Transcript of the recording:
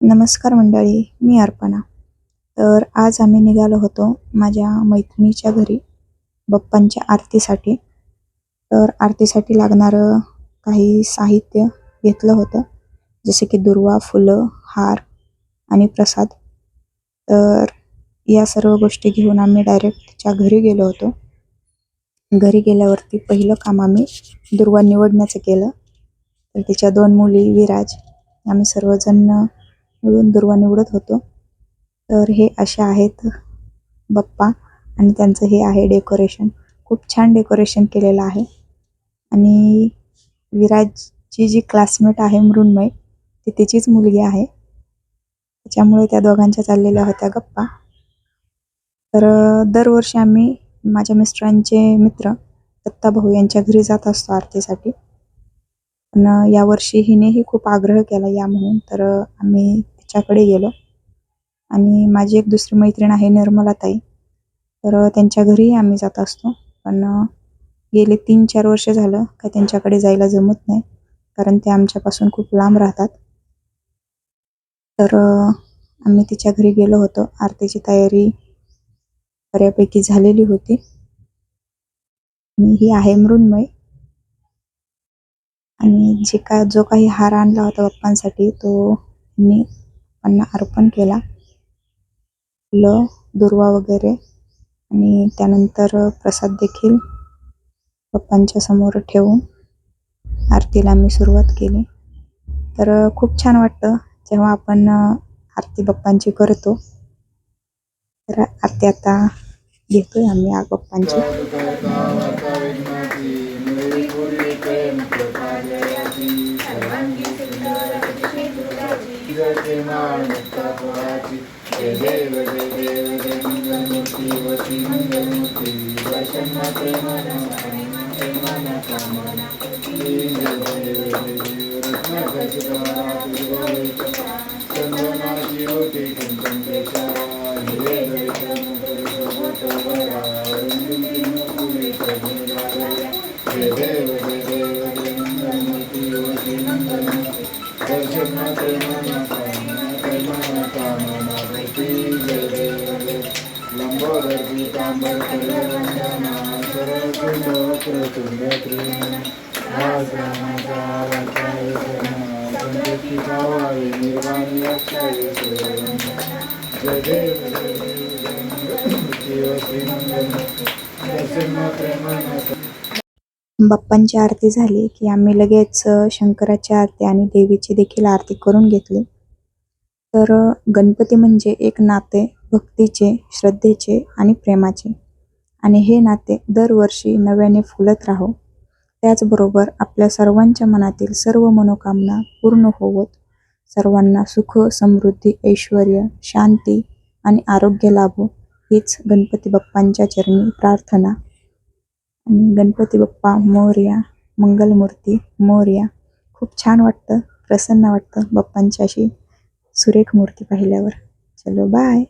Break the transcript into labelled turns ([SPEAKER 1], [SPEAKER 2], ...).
[SPEAKER 1] नमस्कार मंडळी मी अर्पणा. तर आज आम्ही निघालो होतो माझ्या मैत्रिणीच्या घरी बाप्पांच्या आरतीसाठी. तर आरतीसाठी लागणारं काही साहित्य घेतलं होतं जसे की दुर्वा फुलं हार आणि प्रसाद. तर या सर्व गोष्टी घेऊन आम्ही डायरेक्ट तिच्या घरी गेलो होतो. घरी गेल्यावरती पहिलं काम आम्ही दुर्वा निवडण्याचं केलं. तर तिच्या दोन मुली विराज आम्ही सर्वजण मिळून दुर्वा निवडत होतो. तर हे असे आहेत बप्पा आणि त्यांचं हे आहे डेकोरेशन खूप छान डेकोरेशन केलेलं आहे. आणि विराजची जी क्लासमेट आहे मृण्मय ती तिचीच मुलगी आहे. त्याच्यामुळे त्या दोघांच्या चाललेल्या होत्या गप्पा. तर दरवर्षी आम्ही माझ्या मिस्टरांचे मित्र दत्ताभाऊ यांच्या घरी जात असतो आरतीसाठी. पण यावर्षी हिनेही खूप आग्रह केला या म्हणून. तर आम्ही तिच्याकडे गेलो. आणि माझी एक दुसरी मैत्रीण आहे निर्मलाताई. तर त्यांच्या घरीही आम्ही जात असतो. पण गेले तीन चार वर्ष झालं का त्यांच्याकडे जायला जमत नाही. कारण ते आमच्यापासून खूप लांब राहतात. तर आम्ही तिच्या घरी गेलो होतो. आरतीची तयारी बऱ्यापैकी झालेली होती. आणि ही आहे मृण्मय. आणि जे काय जो काही हार आणला होता बाप्पांसाठी तो मी त्यांना अर्पण केला. फुलं दुर्वा वगैरे. आणि त्यानंतर प्रसाद देखील बाप्पांच्या समोर ठेवून आरतीला मी सुरुवात केली. तर खूप छान वाटतं जेव्हा आपण आरती बाप्पांची करतो. तर आरती आता घेतोय आम्ही आग बाप्पांची.
[SPEAKER 2] जय देव जय देव जय मंगलमूर्ती वती मंगलमूर्ती. देव होती कुंकम केशा जय देव जय देव जय मंगलमूर्ती वती मंगलमूर्ती. जय लंबोदर पीतांबर निर्वाणी अक्षय जय जय
[SPEAKER 1] बाप्पांची आरती झाली की आम्ही लगेच शंकराची आरती आणि देवीची देखील आरती करून घेतली. तर गणपती म्हणजे एक नाते भक्तीचे श्रद्धेचे आणि प्रेमाचे. आणि हे नाते दरवर्षी नव्याने फुलत राहो. त्याचबरोबर आपल्या सर्वांच्या मनातील सर्व मनोकामना पूर्ण होवोत. सर्वांना सुख समृद्धी ऐश्वर शांती आणि आरोग्य लाभो हीच गणपती बाप्पांच्या चरणी प्रार्थना. आणि गणपती बाप्पा मोरया मंगलमूर्ती मोरया. खूप छान वाटतं प्रसन्न वाटतं बाप्पांच्याशी सुरेख मूर्ती पाहिल्यावर. चलो बाय